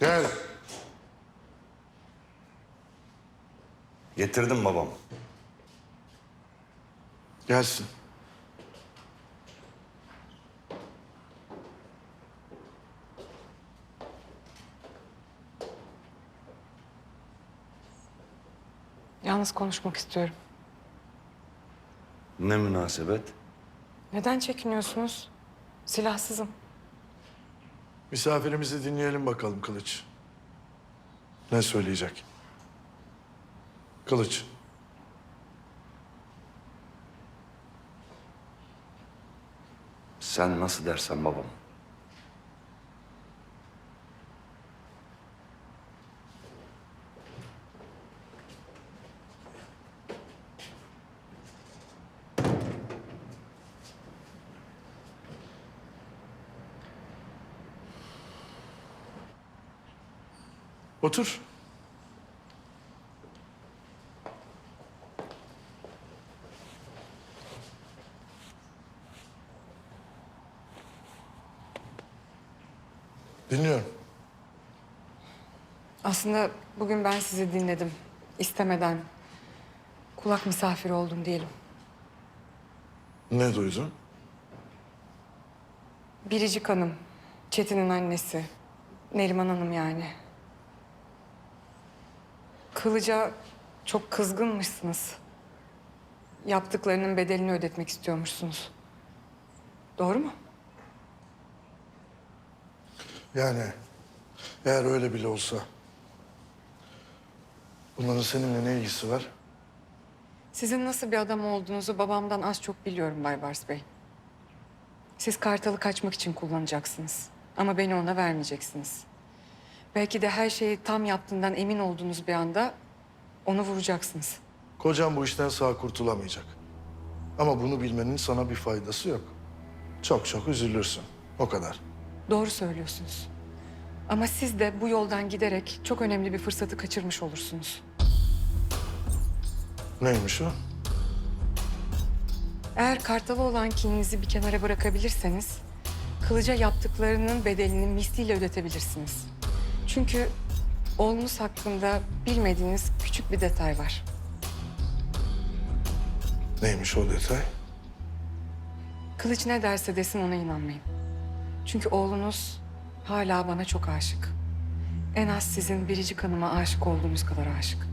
Gel. Getirdim babam. Gelsin. Yalnız konuşmak istiyorum. Ne münasebet? Neden çekiniyorsunuz? Silahsızım. Misafirimizi dinleyelim bakalım Kılıç. Ne söyleyecek? Kılıç. Sen nasıl dersen babam. Otur. Dinliyorum. Aslında bugün ben sizi dinledim. İstemeden. Kulak misafiri oldum diyelim. Ne duydun? Biricik Hanım, Çetin'in annesi. Neriman Hanım yani. Kılıca çok kızgınmışsınız. Yaptıklarının bedelini ödetmek istiyormuşsunuz. Doğru mu? Yani eğer öyle bile olsa bunların seninle ne ilgisi var? Sizin nasıl bir adam olduğunuzu babamdan az çok biliyorum Bay Bars Bey. Siz Kartal'ı kaçmak için kullanacaksınız. Ama beni ona vermeyeceksiniz. Belki de her şeyi tam yaptığından emin olduğunuz bir anda onu vuracaksınız. Kocam bu işten sağ kurtulamayacak. Ama bunu bilmenin sana bir faydası yok. Çok çok üzülürsün. O kadar. Doğru söylüyorsunuz. Ama siz de bu yoldan giderek çok önemli bir fırsatı kaçırmış olursunuz. Neymiş o? Eğer Kartal'a olan kininizi bir kenara bırakabilirseniz... ...Kılıca yaptıklarının bedelini misliyle ödetebilirsiniz. Çünkü oğlunuz hakkında bilmediğiniz küçük bir detay var. Neymiş o detay? Kılıç ne derse desin ona inanmayın. Çünkü oğlunuz hala bana çok aşık. En az sizin biricik hanıma aşık olduğunuz kadar aşık.